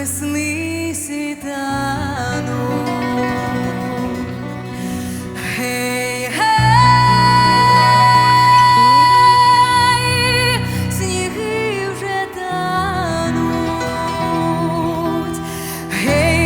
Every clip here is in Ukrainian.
весни світанок. Гей, гей, сніги вже тануть. Гей.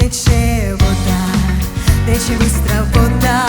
Тече вода, тече бистра вода,